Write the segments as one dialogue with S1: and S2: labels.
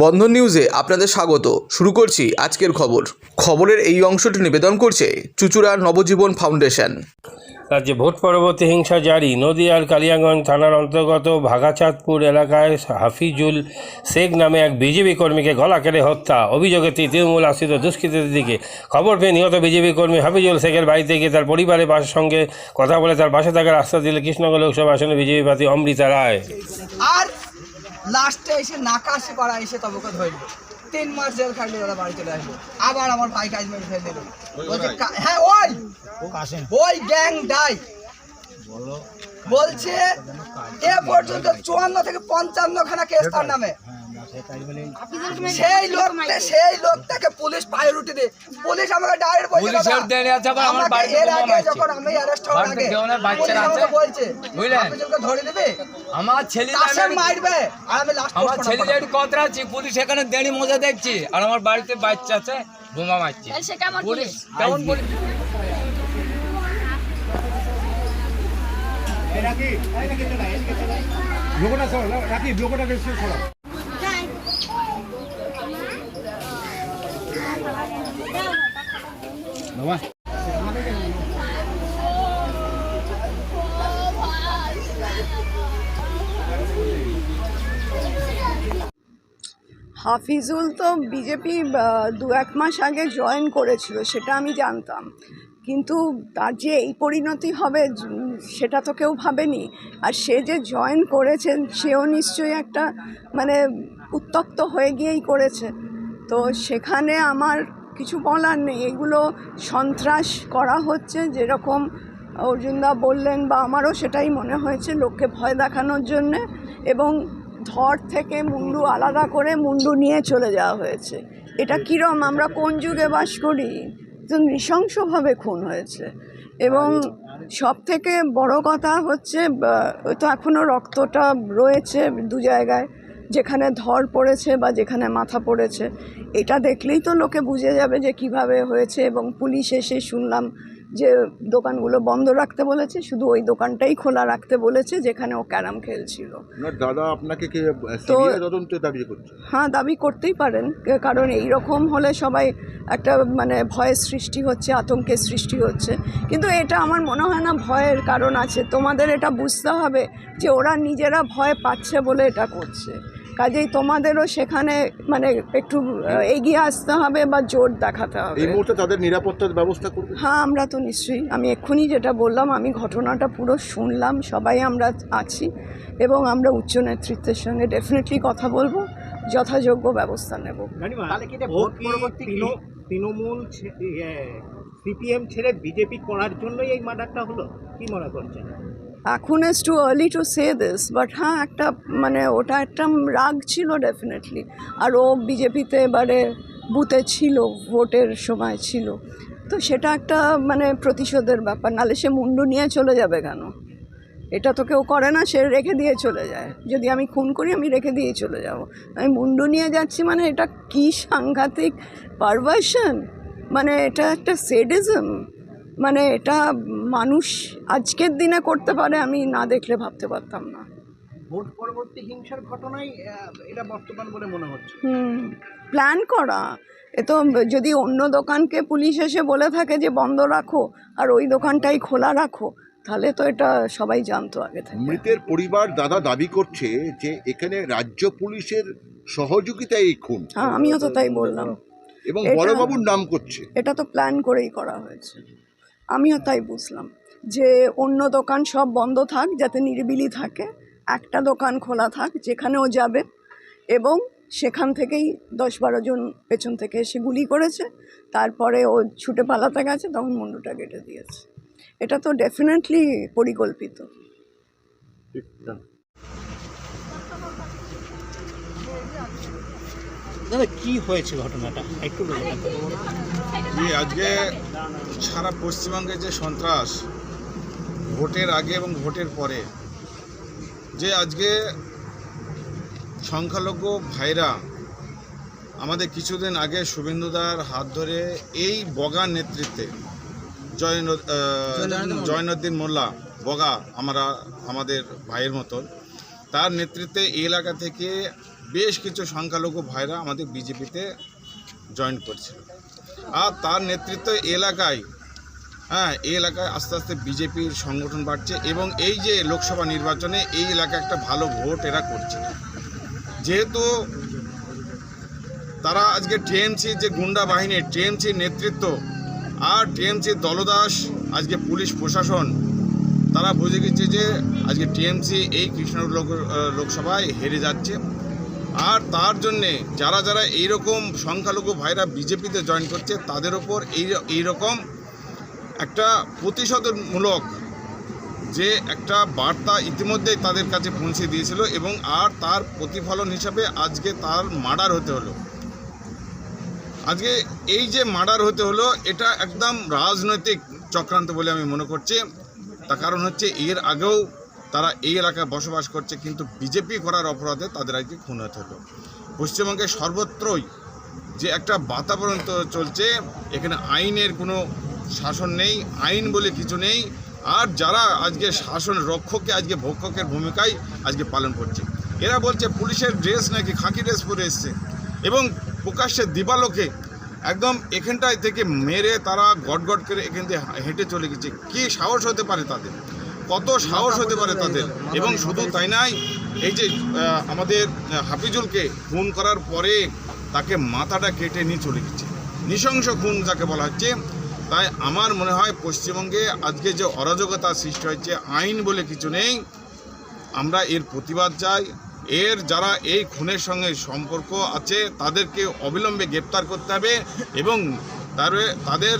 S1: বন্ধন নিউজে আপনাদের স্বাগত। শুরু করছি আজকের খবর। খবরের এই অংশটি নিবেদন করছে চুচুড়ার নবজীবন ফাউন্ডেশন।
S2: রাজ্যে ভোট পরবর্তী হিংসা জারি। নদিয়ার কালিয়াগঞ্জ থানার অন্তর্গত ভাগাচাঁদপুর এলাকায় হাফিজুল শেখ নামে এক বিজেপি কর্মীকে গলা কেটে হত্যা। অভিযোগে তৃণমূল আশ্রিত দুষ্কৃতীদের দিকে খবর পেয়ে নিহত বিজেপি কর্মী হাফিজুল শেখের বাড়িতে গিয়ে তার পরিবারের পাশের সঙ্গে কথা বলে তার পাশে থাকার আশ্বাস দিলে কৃষ্ণনগর লোকসভা আসনে বিজেপি প্রার্থী অমৃতা রায়।
S3: লাস্টে এসে নাকাশি করা এসে তবুকে ধরলো। তিন মাস জেল খাটলে ওরা বাড়ি চলে আসলো। আবার আমার ভাই কাজ মেরে ফেলে দিল। হ্যাঁ ওই! ওই গ্যাং ডাই বলছে এ পর্যন্ত চুয়ান্ন থেকে পঞ্চান্ন খানা কেস তার নামে। সেই লোকটা সেই লোকটাকে পুলিশ পায়ে রুটি দিয়ে পুলিশ আমাকে ডাইরেক্ট বলছে
S4: পুলিশের
S3: দাদা,
S4: দেরি আছে আবার আমার বাড়িতে
S3: এর আগে যখন আমি অ্যারেস্ট হওয়ার আগে
S4: দেওয়ানের
S3: পুলিশ
S4: আছে।
S3: বলছে
S4: বুঝলেন?
S3: হাফিজুলকে ধরে দিবে
S4: আমার ছেলে
S3: তাসে মারবে। আর আমি লাস্ট
S4: আমার ছেলে একটু কথা আছি পুলিশ এখানে দেরি মজা দেখছি আর আমার বাড়িতে বাচ্চা আছে বোমা মারছে।
S5: সে কেমন
S4: পুলিশ কেমন
S6: হাফিজুল তো বিজেপি দু এক মাস আগে জয়েন করেছিল, সেটা আমি জানতাম। কিন্তু তার যে এই পরিণতি হবে, সেটা তো কেউ ভাবেনি। আর সে যে জয়েন করেছেন, সেও নিশ্চয়ই একটা মানে উত্তক্ত হয়ে গিয়েই করেছে। তো সেখানে আমার কিছু বলার নেই। এগুলো সন্ত্রাস করা হচ্ছে। যেরকম অর্জুনদা বললেন বা আমারও সেটাই মনে হয়েছে লোককে ভয় দেখানোর জন্যে এবং ধর থেকে মুন্ডু আলাদা করে মুন্ডু নিয়ে চলে যাওয়া হয়েছে। এটা কীরম? আমরা কোন যুগে বাস করি? তো নৃশংসভাবে খুন হয়েছে। এবং সব থেকে বড় কথা হচ্ছে ওই তো এখনও রক্তটা রয়েছে দু জায়গায়। যেখানে ধর পড়েছে বা যেখানে মাথা পড়েছে এটা দেখলেই তো লোকে বুঝে যাবে যে কীভাবে হয়েছে এবং পুলিশ এসে শুনলাম যে দোকানগুলো বন্ধ রাখতে বলেছে শুধু ওই দোকানটাই খোলা রাখতে বলেছে যেখানে ও ক্যারাম খেলছিল।
S7: দাদা আপনাকে
S6: তো-
S7: দাবি করছে?
S6: হ্যাঁ দাবি করতেই পারেন কারণ এই রকম হলে সবাই একটা মানে ভয়ের সৃষ্টি হচ্ছে আতঙ্কের সৃষ্টি হচ্ছে। কিন্তু এটা আমার মনে হয় না ভয়ের কারণ আছে তোমাদের এটা বুঝতে হবে যে ওরা নিজেরা ভয় পাচ্ছে বলে এটা করছে। কাজেই তোমাদেরও সেখানে মানে একটু এগিয়ে আসতে হবে বা জোর দেখাতে হবে।
S7: এই মুহূর্তে তাদের নিরাপত্তার ব্যবস্থা করবে
S6: হ্যাঁ আমরা তো নিশ্চয়ই আমি এক্ষুনি যেটা বললাম আমি ঘটনাটা পুরো শুনলাম সবাই আমরা আছি এবং আমরা উচ্চ নেতৃত্বের সঙ্গে ডেফিনেটলি কথা বলব যথাযোগ্য ব্যবস্থা নেব।
S8: তৃণমূল সিপিএম ছেড়ে বিজেপি করার জন্যই এই মার্ডারটা হলো? কি মনে করছেন?
S6: এখন is too early to say this but হ্যাঁ একটা মানে ওটা একটা রাগ ছিল ডেফিনেটলি আর ও বিজেপিতে এবারে বুথে ছিল, ভোটের সময় ছিল। তো সেটা একটা মানে প্রতিশোধের ব্যাপার, নালে সে মুন্ডু নিয়ে চলে যাবে কেন? এটা তো কেউ করে না, সে রেখে দিয়ে চলে যায়। যদি আমি খুন করি, আমি রেখে দিয়ে চলে যাব। আমি মুন্ডু নিয়ে যাচ্ছি মানে এটা কী সাংঘাতিক পারভার্সন মানে এটা একটা সেডিজম মানে এটা মানুষ আজকের দিনে করতে পারে আমি না দেখলে ভাবতে পারতাম না।
S8: ভোট পরবর্তী হিংসার ঘটনাই এটা বর্তমান বলে মনে হচ্ছে।
S6: হুম প্ল্যান করা। এ তো যদি অন্য দোকানকে পুলিশ এসে বলে থাকে যে বন্ধ রাখো আর ওই দোকানটাই খোলা রাখো তাহলে তো এটা সবাই জানতো আগে থেকে।
S7: মৃতের পরিবার দাদা দাবি করছে যে এখানে রাজ্য পুলিশের সহযোগিতায় এই খুন।
S6: হ্যাঁ আমিও তো তাই বললাম।
S7: এবং বড়বাবুর নাম করছে।
S6: এটা তো প্ল্যান করেই করা হয়েছে। আমিও তাই বুঝলাম যে অন্য দোকান সব বন্ধ থাক, যাতে নিরিবিলি থাকে। একটা দোকান খোলা থাক, যেখানেও যাবে এবং সেখান থেকেই দশ বারো জন পেছন থেকে এসে গুলি করেছে। তারপরে ও ছুটে পালাতে গেছে, তখন মুন্ডুটা কেটে দিয়েছে। এটা তো ডেফিনেটলি পরিকল্পিত।
S8: দাদা কি হয়েছে ঘটনাটা? একটু
S9: আজকে সারা পশ্চিমবঙ্গে যে সন্ত্রাস ভোটের আগে এবং ভোটের পরে যে আজকে সংখ্যালঘু ভাইরা আমাদের কিছুদিন আগে শুভেন্দুদার হাত ধরে এই বগা নেতৃত্বে জয় জয়নুদ্দিন মোল্লা বগা আমরা আমাদের ভাইয়ের মতন তার নেতৃত্বে এই এলাকা থেকে বেশ কিছু সংখ্যালঘু ভাইরা আমাদের বিজেপিতে জয়েন করছিল। আর তার নেতৃত্ব এলাকায় হ্যাঁ এই এলাকায় আস্তে আস্তে বিজেপির সংগঠন বাড়ছে এবং এই যে লোকসভা নির্বাচনে এই এলাকায় একটা ভালো ভোট এরা করছে। যেহেতু তারা আজকে টিএমসি যে গুন্ডা বাহিনী টিএমসির নেতৃত্ব আর টিএমসির দলদাস, আজকে পুলিশ প্রশাসন, তারা বুঝে গেছে যে আজকে টিএমসি এই লোক লোকসভায় হেরে যাচ্ছে। আর তার জন্যে যারা যারা এইরকম সংখ্যালঘু ভাইরা বিজেপিতে জয়েন করছে, তাদের ওপর এই এইরকম একটা প্রতিশোধমূলক যে একটা বার্তা ইতিমধ্যেই তাদের কাছে পৌঁছে দিয়েছিল এবং আর তার প্রতিফলন হিসাবে আজকে তার মার্ডার হতে হলো। আজকে এই যে মার্ডার হতে হলো, এটা একদম রাজনৈতিক চক্রান্ত বলে আমি মনে করছি। তার কারণ হচ্ছে এর আগেও তারা এই এলাকায় বসবাস করছে, কিন্তু বিজেপি করার অপরাধে তাদের আজকে খুন হতে হলো। পশ্চিমবঙ্গে সর্বত্রই যে একটা বাতাবরণ চলছে, এখানে আইনের কোনো শাসন নেই, আইন বলে কিছু নেই, আর যারা আজকে শাসন রক্ষককে আজকে ভক্ষকের ভূমিকায় আজকে পালন করছে। এরা বলছে পুলিশের ড্রেস নাকি খাঁকি ড্রেস পরে এসছে, এবং প্রকাশ্যে দিবালোকে একদম এখানটায় থেকে মেরে তারা গট গট করে এখান থেকে হেঁটে চলে গেছে। কী সাহস হতে পারে তাদের? কত সাহস হতে পারে তাদের। এবং শুধু তাই নাই, এই যে আমাদের হাফিজুলকে খুন করার পরে তাকে মাথাটা কেটে নিয়ে চলে গেছে। নৃশংস খুন যাকে বলা হচ্ছে। তাই আমার মনে হয় পশ্চিমবঙ্গে আজকে যে অরাজকতা সৃষ্টি হয়েছে, আইন বলে কিছু নেই। আমরা এর প্রতিবাদ চাই। এর যারা এই খুনের সঙ্গে সম্পর্ক আছে, তাদেরকে অবিলম্বে গ্রেপ্তার করতে হবে এবং তার, তাদের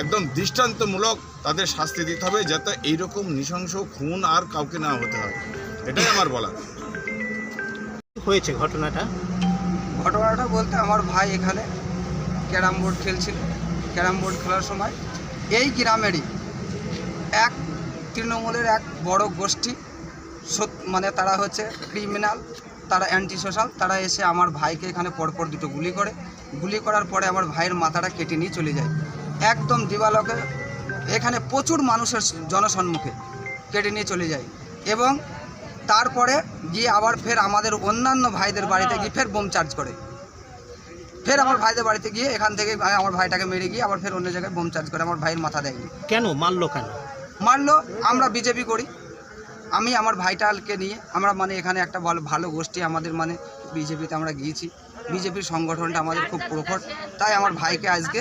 S9: একদম দৃষ্টান্তমূলক তাদের শাস্তি দিতে হবে যাতে এইরকম নৃশংস খুন আর কাউকে না হতে হয়। এটাই আমার বলার।
S8: হয়েছে ঘটনাটা?
S3: ঘটনাটা বলতে আমার ভাই এখানে ক্যারাম বোর্ড খেলছিল। ক্যারাম বোর্ড খেলার সময় এই গ্রামেরই এক তৃণমূলের এক বড় গোষ্ঠী সত- মানে তারা হচ্ছে ক্রিমিনাল তারা অ্যান্টি সোশ্যাল তারা এসে আমার ভাইকে এখানে পরপর দুটো গুলি করে। গুলি করার পরে আমার ভাইয়ের মাথাটা কেটে নিয়ে চলে যায়। একদম দিবালকে এখানে প্রচুর মানুষের জনসম্মুখে কেটে নিয়ে চলে যায়। এবং তারপরে গিয়ে আবার ফের আমাদের অন্যান্য ভাইদের বাড়িতে গিয়ে ফের বোম চার্জ করে। ফের আমার ভাইদের বাড়িতে গিয়ে এখান থেকে আমার ভাইটাকে মেরে গিয়ে আবার ফের অন্য জায়গায় বোম চার্জ করে। আমার ভাইয়ের মাথা দেয়নি
S8: কেন? মারলো কেন?
S3: মারলো আমরা বিজেপি করি। আমি আমার ভাইটালকে নিয়ে আমরা মানে এখানে একটা ভালো ভালো গোষ্ঠী আমাদের মানে বিজেপিতে আমরা গিয়েছি। বিজেপির সংগঠনটা আমাদের খুব প্রখর। তাই আমার ভাইকে আজকে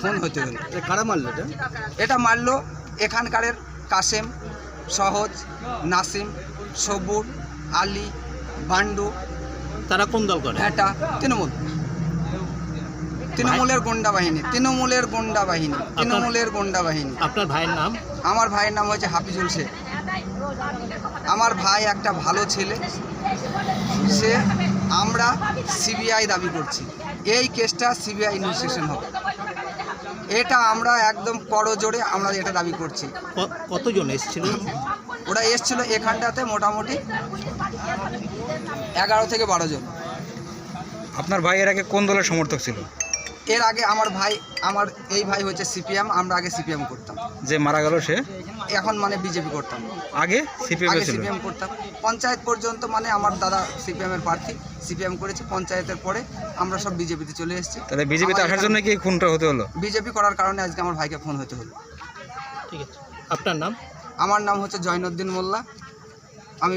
S3: ফোন হতে হলো।
S8: কারা মারলো এটা?
S3: এটা মারলো এখানকারের কাসেম সহজ নাসিম সবুর আলী বান্ডু
S8: তারা কোন দল করে?
S3: ভেটা তৃণমূল। তৃণমূলের গুন্ডা বাহিনী তৃণমূলের গুন্ডা বাহিনী তৃণমূলের গুন্ডা বাহিনী।
S8: আপনার ভাইয়ের নাম?
S3: আমার ভাইয়ের নাম হচ্ছে হাফিজুল শেখ। আমার ভাই একটা ভালো ছেলে। সে আমরা সিবিআই দাবি করছি। এই কেসটা সিবিআই ইনভেস্টিগেশন হবে। এটা আমরা একদম করজোরে আমরা এটা দাবি করছি।
S8: কতজন এসেছিল?
S3: ওরা এসছিল এখানটাতে মোটামুটি এগারো থেকে বারো জন।
S5: আপনার ভাইয়ের এর আগে কোন দলের সমর্থক ছিল?
S3: এর আগে আমার ভাই আমার এই ভাই হচ্ছে সিপিএম আমরা আগে সিপিএম করতাম।
S5: যে মারা গেল সে?
S3: এখন মানে বিজেপি করতাম।
S5: আগে সিপিএম
S3: আগে সিপিএম করতাম। পঞ্চায়েত পর্যন্ত মানে আমার দাদা সিপিএম এর প্রার্থী সিপিএম করেছে। পঞ্চায়েতের পরে আমরা সব বিজেপিতে চলে এসেছি।
S5: তাহলে বিজেপিতে আসার জন্য কি খুনটা হতে হলো?
S3: বিজেপি করার কারণে আজকে আমার ভাইকে ফোন হতে হলো।
S8: ঠিক আছে। আপনার নাম?
S3: আমার নাম হচ্ছে জয়নুদ্দিন মোল্লা। আমি